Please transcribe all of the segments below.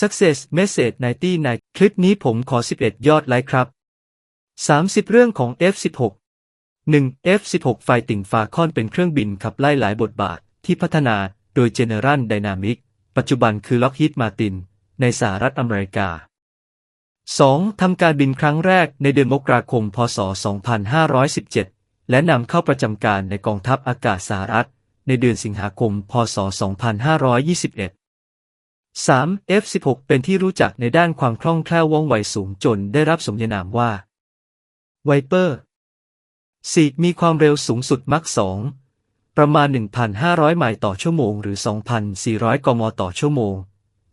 Success Message 90ในคลิปนี้ผมขอ 11 ยอดไลค์ครับ 30 เรื่องของ F16 1. F16 ไฟติ่งฟาคอนเป็นเครื่องบินขับไล่หลายบทบาทที่พัฒนาโดย General Dynamics ปัจจุบันคือ Lockheed Martin ในสหรัฐอเมริกา 2. ทำการบินครั้งแรกในเดือนมกราคม พศ 2517 และนำเข้าประจำการในกองทัพอากาศสหรัฐ ในเดือนสิงหาคม พศ 2521 3. F16 เป็นที่รู้จักในด้านความคล่องแคล่วว่องไวสูงจนได้รับสมญานามว่าไวเปอร์ 4. มีความเร็วสูงสุดมัก2ประมาณ 1,500 ไมล์ต่อชั่วโมง หรือ 2,400 กม ต่อชั่วโมง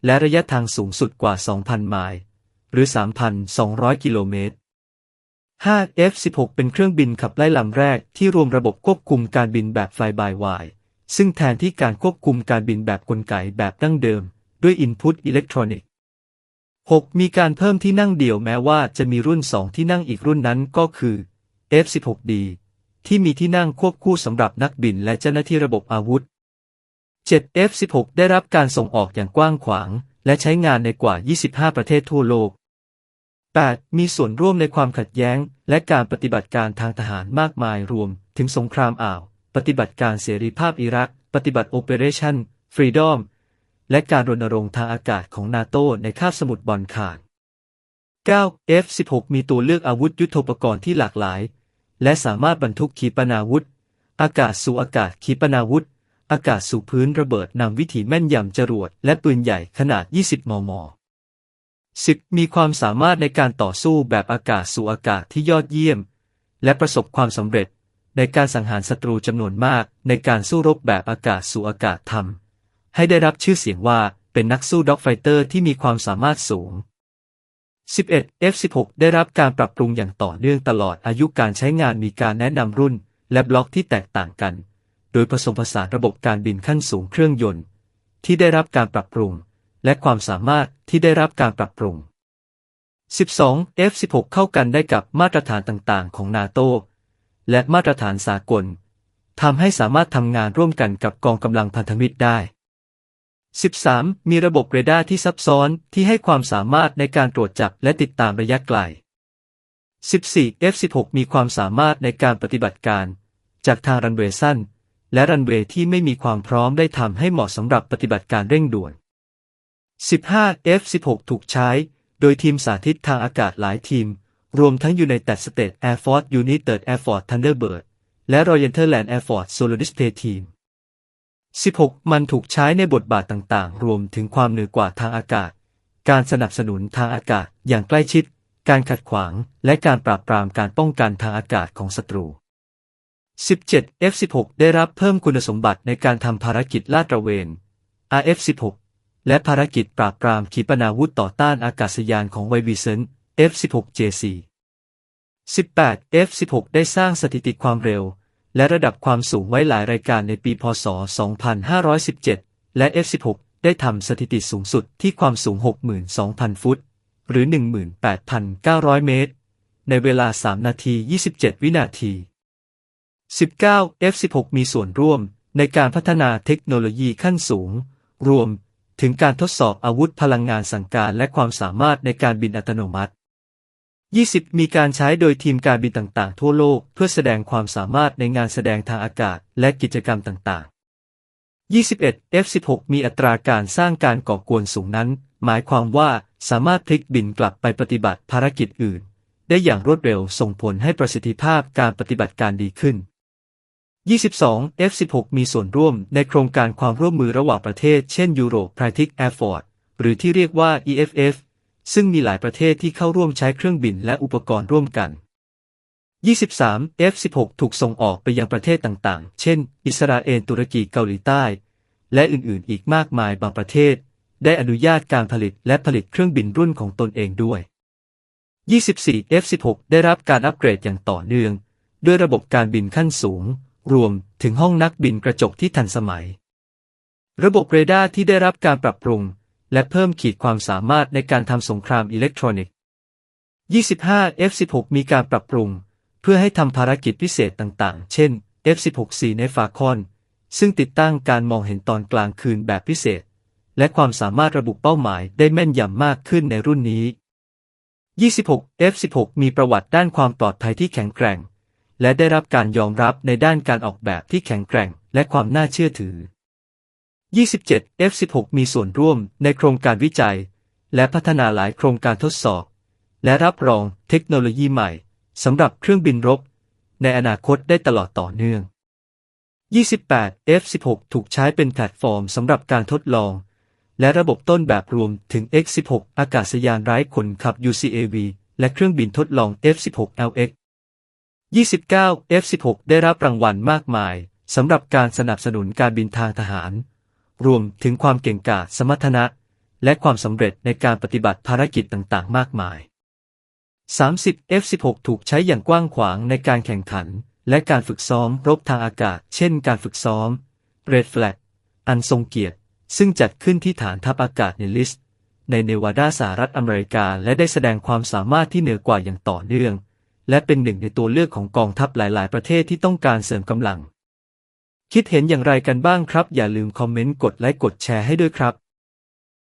และระยะทางสูงสุดกว่า 2,000 ไมล์หรือ 3,200 กิโลเมตร 5. F16 เป็นเครื่องบินขับไล่ลำแรกที่รวมระบบควบคุมการบินแบบ Fly by Wire ซึ่งแทนที่การควบคุมการบินแบบกลไกแบบดั้งเดิม ด้วย Input Electronic 6. มีการเพิ่มที่นั่งเดี่ยวแม้ว่าจะมีรุ่น 2 ที่นั่งอีกรุ่นนั้นก็คือ F16D ที่มีที่นั่งควบคู่สำหรับนักบินและเจ้าหน้าที่ระบบอาวุธ 7. F16 ได้รับการส่งออกอย่างกว้างขวาง และใช้งานในกว่า 25 ประเทศทั่วโลก 8. มีส่วนร่วมในความขัดแย้ง และการปฏิบัติการทางทหารมากมายรวม ถึงสงครามอ่าว ปฏิบัติการเสรีภาพอิรัก ปฏิบัติ Operation Freedom และการรณรงค์ทางอากาศของนาโตในคาบสมุทรบอลข่าน 9. F16 มีตัวเลือกอาวุธยุทโธปกรณ์ที่หลากหลาย และสามารถบรรทุกขีปนาวุธ อากาศสู่อากาศขีปนาวุธ อากาศสู่พื้นระเบิดนำวิถีแม่นยำจรวด และปืนใหญ่ขนาด 20 มม 10. มีความสามารถในการต่อสู้แบบอากาศสู่อากาศที่ยอดเยี่ยม และประสบความสำเร็จ ในการสังหารศัตรูจำนวนมาก ในการสู้รบแบบอากาศสู่อากาศทำ ให้ได้รับชื่อเสียงว่าเป็นนักสู้ด็อกไฟเตอร์ที่มีความสามารถสูง 11. F16 ได้รับการปรับปรุงอย่างต่อเนื่องตลอดอายุการใช้งานมีการแนะนำรุ่น และบล็อกที่แตกต่างกัน โดยผสมผสานระบบการบินขั้นสูงเครื่องยนต์ ที่ได้รับการปรับปรุง และความสามารถที่ได้รับการปรับปรุง 12. F16 เข้ากันได้กับมาตรฐานต่างๆ ของนาโตและมาตรฐานสากลทำให้สามารถทำงานร่วมกันกับกองกำลังพันธมิตรได้ 13. มีระบบเรดาร์ที่ซับซ้อนที่ให้ความสามารถในการตรวจจับและติดตามระยะไกล 14. F16 มีความสามารถในการปฏิบัติการ จากทางรันเวย์สั้น และรันเวย์ที่ไม่มีความพร้อมได้ทำให้เหมาะสำหรับปฏิบัติการเร่งด่วน 15. F16 ถูกใช้ โดยทีมสาธิตทางอากาศหลายทีม รวมทั้ง United States Air Force Unit 3rd Air Force Thunderbird และ Royal Netherlands Air Force Solar Display Team 16. มันถูกใช้ในบทบาทต่างๆ รวมถึงความเหนือกว่าทางอากาศ การสนับสนุนทางอากาศอย่างใกล้ชิด การขัดขวาง และการปราบปรามการป้องกันทางอากาศของศัตรู 17. F16 ได้รับเพิ่มคุณสมบัติในการทำภารกิจลาดตระเวน RF16 และภารกิจปราบปรามขีปนาวุธต่อต้านอากาศยานของไววิเซน F16JC 18. F16 ได้สร้างสถิติความเร็ว และระดับความสูงไว้หลายรายการในปีพศ 2517 และ F16 ได้ทำสถิติสูงสุดที่ความสูง 62,000 ฟุต หรือ 18,900 เมตร ในเวลา 3 นาที 27 วินาที 19. F16 มีส่วนร่วมในการพัฒนาเทคโนโลยีขั้นสูง รวมถึงการทดสอบอาวุธพลังงานสั่งการและความสามารถในการบินอัตโนมัติ 20 มีการใช้โดยทีมการบินต่างๆ ทั่วโลก เพื่อแสดงความสามารถในงานแสดงทางอากาศ และกิจกรรมต่างๆ 21 F16 มีอัตราการสร้างการก่อกวนสูงนั้น หมายความว่าสามารถพลิกบินกลับไปปฏิบัติภารกิจอื่น ได้อย่างรวดเร็วส่งผลให้ประสิทธิภาพการปฏิบัติการดีขึ้น 22 F16 มีส่วนร่วมในโครงการความร่วมมือระหว่างประเทศ เช่น Euro Practic Air Force หรือที่เรียกว่า EFF ซึ่งมีหลายประเทศที่เข้าร่วมใช้เครื่องบินและอุปกรณ์ร่วมกัน 23 F16 ถูกส่งออกไปยังประเทศต่างๆ เช่น อิสราเอล ตุรกี เกาหลีใต้ และอื่นๆ อีกมากมายบางประเทศ ได้อนุญาตการผลิตและผลิตเครื่องบินรุ่นของตนเองด้วย 24 F16 ได้รับการอัปเกรดอย่างต่อเนื่อง ด้วยระบบการบินขั้นสูง รวมถึงห้องนักบินกระจกที่ทันสมัย ระบบเรดาร์ที่ได้รับการปรับปรุง และเพิ่มขีดความสามารถในการทำสงครามอิเล็กทรอนิกส์ 25 F16 มีการปรับปรุง เพื่อให้ทำภารกิจพิเศษต่างๆ เช่น F16C ในฟาคอน ซึ่งติดตั้งการมองเห็นตอนกลางคืนแบบพิเศษ และความสามารถระบุเป้าหมายได้แม่นยำมากขึ้นในรุ่นนี้ 26 F16 มีประวัติด้านความปลอดภัยที่แข็งแกร่ง และได้รับการยอมรับในด้านการออกแบบที่แข็งแกร่ง และความน่าเชื่อถือ 27 F16 มีส่วนร่วมในโครงการวิจัย และพัฒนาหลายโครงการทดสอบ และรับรองเทคโนโลยีใหม่สำหรับเครื่องบินรบ ในอนาคตได้ตลอดต่อเนื่อง 28 F16 ถูกใช้เป็นแพลตฟอร์มสำหรับการทดลอง และระบบต้นแบบรวมถึง X16 อากาศยานไร้คนขับ UCAV และเครื่องบินทดลอง F16LX 29 F16 ได้รับรางวัลมากมายสำหรับการสนับสนุนการบินทางทหาร รวมถึงความเก่งกาจสมรรถนะ และความสำเร็จในการปฏิบัติภารกิจต่างๆ มากมาย 30 F16 ถูกใช้อย่างกว้างขวางในการแข่งขัน และการฝึกซ้อมรบทางอากาศ เช่น การฝึกซ้อม Red Flag อันทรงเกียรติ ซึ่งจัดขึ้นที่ฐานทัพอากาศในลิสต์ในเนวาดาสหรัฐอเมริกา และได้แสดงความสามารถที่เหนือกว่าอย่างต่อเนื่อง และเป็นหนึ่งในตัวเลือกของกองทัพหลาย ๆ ประเทศที่ต้องการเสริมกำลัง คิดเห็นอย่างไรกันบ้างครับ อย่าลืมคอมเมนต์กดไลค์กดแชร์ให้ด้วยครับ